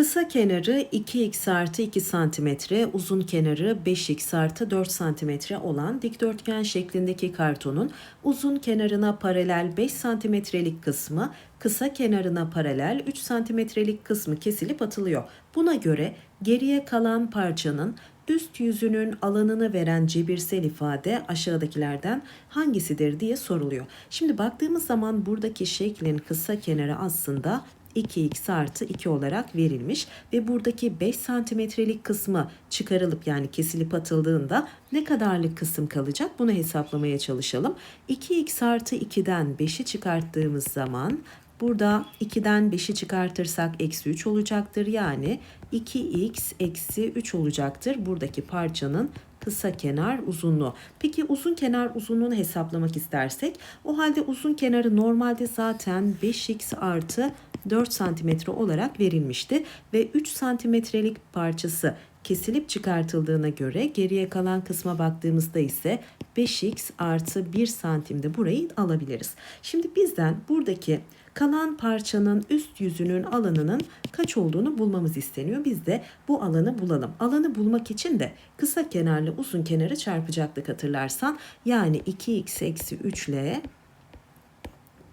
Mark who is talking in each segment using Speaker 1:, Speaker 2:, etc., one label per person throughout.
Speaker 1: Kısa kenarı 2x artı 2 santimetre, uzun kenarı 5x artı 4 santimetre olan dikdörtgen şeklindeki kartonun uzun kenarına paralel 5 santimetrelik kısmı, kısa kenarına paralel 3 santimetrelik kısmı kesilip atılıyor. Buna göre geriye kalan parçanın üst yüzünün alanını veren cebirsel ifade aşağıdakilerden hangisidir diye soruluyor. Şimdi baktığımız zaman buradaki şeklin kısa kenarı aslında 2x artı 2 olarak verilmiş ve buradaki 5 santimetrelik kısmı çıkarılıp yani kesilip atıldığında ne kadarlık kısım kalacak bunu hesaplamaya çalışalım. 2x artı 2'den 5'i çıkarttığımız zaman burada 2'den 5'i çıkartırsak eksi 3 olacaktır. Yani 2x eksi 3 olacaktır buradaki parçanın kısa kenar uzunluğu. Peki uzun kenar uzunluğunu hesaplamak istersek o halde uzun kenarı normalde zaten 5x artı 4 santimetre olarak verilmişti ve 3 santimetrelik parçası kesilip çıkartıldığına göre geriye kalan kısma baktığımızda ise 5x artı 1 santimde burayı alabiliriz. Şimdi bizden buradaki kalan parçanın üst yüzünün alanının kaç olduğunu bulmamız isteniyor. Biz de bu alanı bulalım. Alanı bulmak için de kısa kenarlı uzun kenarı çarpacaktık hatırlarsan. Yani 2x eksi 3 ile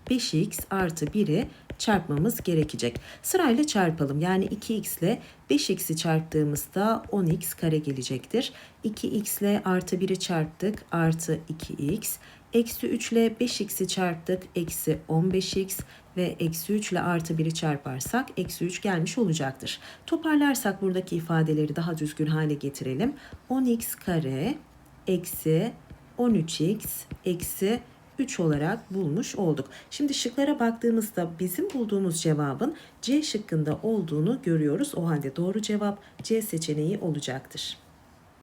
Speaker 1: 5x artı 1'i çarpmamız gerekecek. Sırayla çarpalım. Yani 2x ile 5x'i çarptığımızda 10x kare gelecektir. 2x ile artı 1'i çarptık. Artı 2x. Eksi 3 ile 5x'i çarptık. Eksi 15x ve eksi 3 ile artı 1'i çarparsak eksi 3 gelmiş olacaktır. Toparlarsak buradaki ifadeleri daha düzgün hale getirelim. 10x kare eksi 13x eksi 3 olarak bulmuş olduk. Şimdi şıklara baktığımızda bizim bulduğumuz cevabın C şıkkında olduğunu görüyoruz. O halde doğru cevap C seçeneği olacaktır.